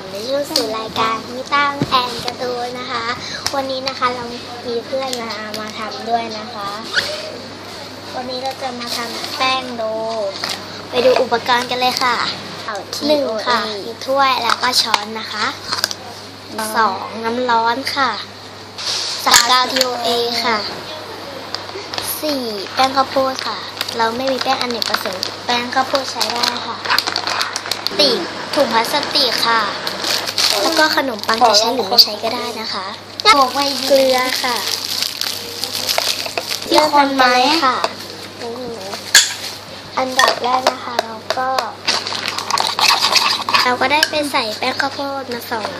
ำในช่วงสู่รายการมิตั้งแอนการ์ตูนนะคะ วันนี้นะคะเรามีเพื่อนมามาทำด้วยนะคะ วันนี้เราจะมาทำแป้งโด ไปดูอุปกรณ์กันเลยค่ะหนึ่งค่ะมีถ้วยแล้วก็ช้อนนะคะสองน้ำร้อนค่ะสามกาวทีโอเอค่ะสี่แป้งข้าวโพดค่ะ เราไม่มีแป้งอเนกประสงค์แป้งข้าวโพดใช้ได้ค่ะติก ถุงพลาสติกค่ะ แล้วก็ขนมปังจะใช้หรือไม่ใช้ก็ได้นะคะบอกไว้เกลือค่ะที่คนไหมเริ่กันเลยค่ะอืมอันดับแรกนะคะเราก็ เราก็ได้ไปใส่แป้งข้าวโพดมาสอง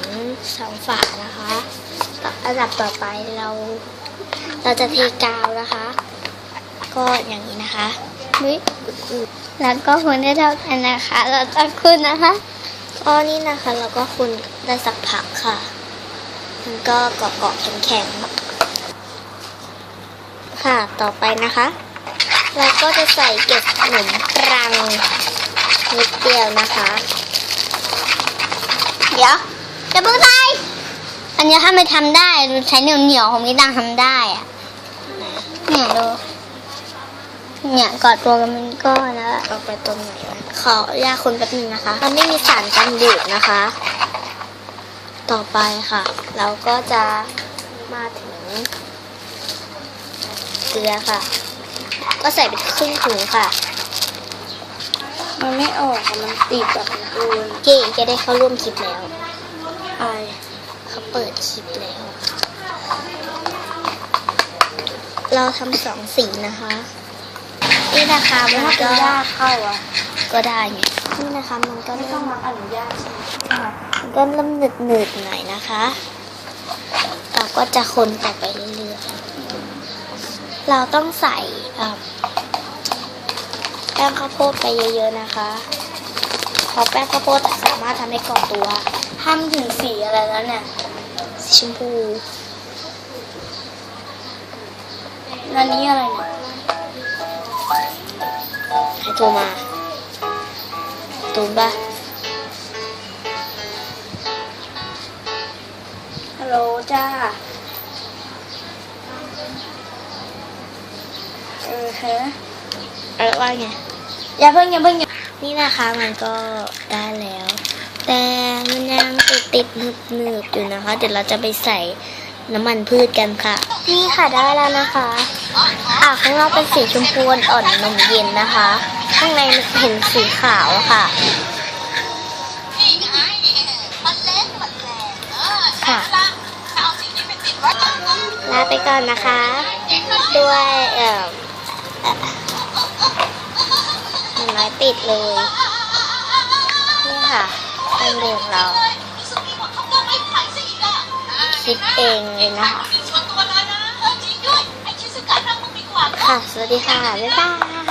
สองฝานะคะต่ออันดับต่อไปเรา เราจะเทกาวนะคะ ก็อย่างนี้นะคะอุ๊ยอุ๊ยแล้วก็คนได้เท่ากันนะคะ เราจะคุณนะคะ ก็นี่นะคะเราก็คุณได้สักพักค่ะมันก็เกาะเกาะๆแข็งๆ ค่ะต่อไปนะคะ เราก็จะใส่เกล็ดขนมปังนิดเดียวนะคะ เดี๋ยวจะเพิ่งใส่อันนี้ถ้าไม่ทำได้ใช้เหนียวเหนียวของมิตังทำได้อะเนี่ยดู เนี่ยกอดตัวกันมันก็แล้วเอาไปตรงไหนวะขออนุญาตคนแป๊บนึงนะคะ มันไม่มีสารกันบูดนะคะ ต่อไปค่ะ เราก็จะมาถึงเกลือค่ะ ก็ใส่ไปครึ่งถุงค่ะ มันไม่ออกมันติดแบบนั้นเก๋จะได้เข้าร่วมคลิปแล้วไอเขาเปิดคลิปแล้ว เราทำสองสีนะคะ นี่นะคะมันถ้าเป็นก็ยากเข้าอะ ก็ได้ไงนี่นะคะมันก็ไม่เริ่ต้องมมาอนุญาตใช่ไหมมันก็เริ่มหนืดหนืดๆหน่อยนะคะ เราก็จะคนต่อไปเรื่อยๆเราต้องใส่เอ่อแป้งข้าวโพดไปเยอะๆนะคะเพราะแป้งข้าวโพดสามารถทำให้ก่อตัวทำถึงสีอะไรแล้วเนี่ยสีชมพูอันนี้อะไรเนี่ยใคร โทรมาตูนปะฮัลโหลจ้า เออฮะเออว่าไง อย่าเพิ่งอย่าเพิ่งอย่านี่นะคะมันก็ได้แล้ว แต่มันยังติดติดหนึบหนึบๆอยู่นะคะ เดี๋ยวเราจะไปใส่น้ำมันพืชกันค่ะ นี่ค่ะได้แล้วนะคะ อ่าข้างนอกเป็นสีชมพูอ่อนๆนมเย็นนะคะ ข้างในเห็นสีขาวค่ะ ค่ะลาไปก่อนนะคะ ด้วยเอ่อเอ่อหนึ่งไม้ติดเลย นี่ค่ะเป็นเรื่องเรา คิดเองเลยนะคะ ค่ะ สวัสดีค่ะ บ๊ายบาย